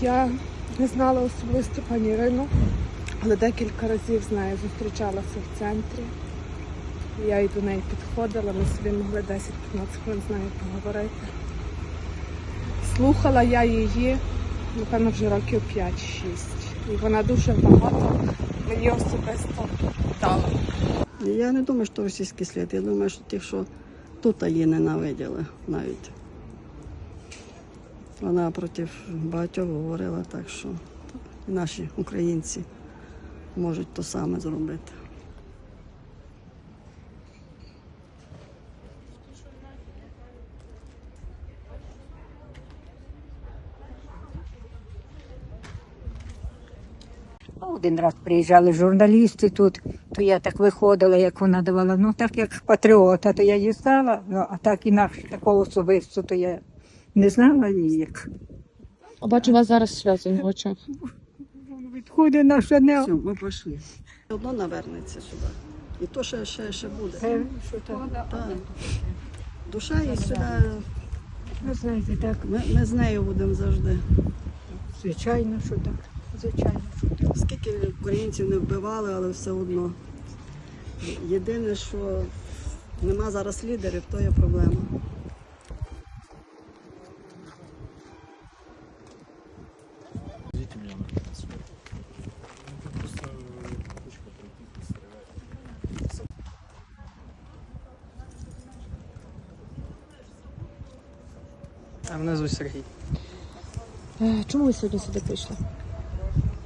Я не знала особисто пані Ірину, але декілька разів з нею зустрічалася в центрі. Я і до неї підходила, ми собі могли 10-15 хвилин з нею поговорити. Слухала я її, напевно, вже років 5-6. І вона дуже багато мені особисто дала. Я не думаю, що російський слід. Я думаю, що тих, що тут її ненавиділи навіть. Вона проти багатьох говорила, так що наші українці можуть то саме зробити. Один раз приїжджали журналісти тут, то я так виходила, як вона давала. Ну так як патріота, то я її ну, а так інакше такого особисто, то я не знала її. Як. А бачу, у вас зараз сльози в очах. Відходить наша не Все, ми пройшли. Все одно навернеться сюди. І то ще, ще, ще буде. що так. Так. Душа і сюди. Ви знаєте, так, Ми, ми з нею будемо завжди. звичайно, що так. Звичайно, що так. Скільки українців не вбивали, але все одно. Єдине, що нема зараз лідерів, то є проблема. А мене звуть Сергій. Е, Чому ви сьогодні сюди прийшли?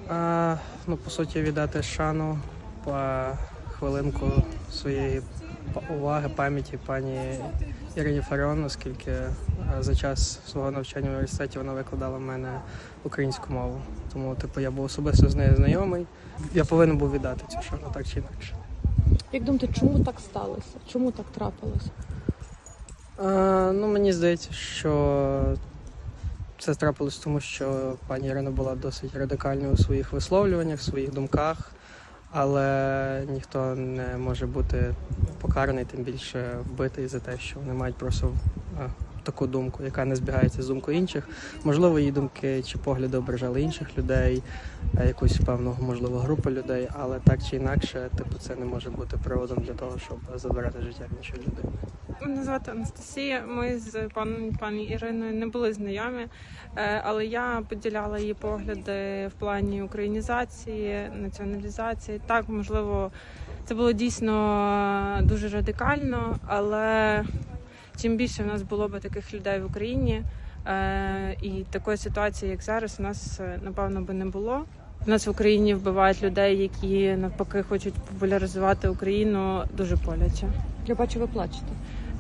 А, ну, по суті, віддати шану по хвилинку своєї уваги, пам'яті пані Ірині Фаріон, оскільки е, за час свого навчання в університеті вона викладала в мене українську мову. Тому, типу, я був особисто з нею знайомий. Я повинен був віддати цю шану, так чи інакше. Як думаєте, чому так сталося? Чому так трапилося? А, ну, мені здається, що це трапилось тому, що пані Ірина була досить радикальною у своїх висловлюваннях, в своїх думках, але ніхто не може бути покараний, тим більше вбитий за те, що вони мають просто таку думку, яка не збігається з думкою інших. Можливо, її думки чи погляди ображали інших людей, е, якусь певну, можливо, групу людей, але так чи інакше, типу, це не може бути приводом для того, щоб забирати життя іншої людини. Мене звати Анастасія. Ми з паном пані Іриною не були знайомі, е, але я поділяла її погляди в плані українізації, націоналізації. Так, можливо, це було дійсно дуже радикально, але чим більше в нас було б таких людей в Україні е, і такої ситуації, як зараз, у нас е, напевно би не було. У нас в Україні вбивають людей, які навпаки хочуть популяризувати Україну дуже боляче. Я бачу, ви плачете.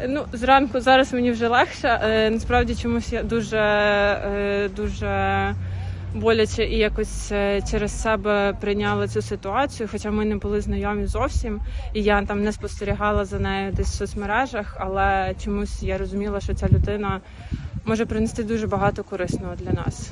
Ну, зранку зараз мені вже легше. Е, Насправді чомусь я дуже, е, дуже боляче і якось е, через себе прийняла цю ситуацію, хоча ми не були знайомі зовсім, і я там не спостерігала за нею десь в соцмережах, але чомусь я розуміла, що ця людина може принести дуже багато корисного для нас.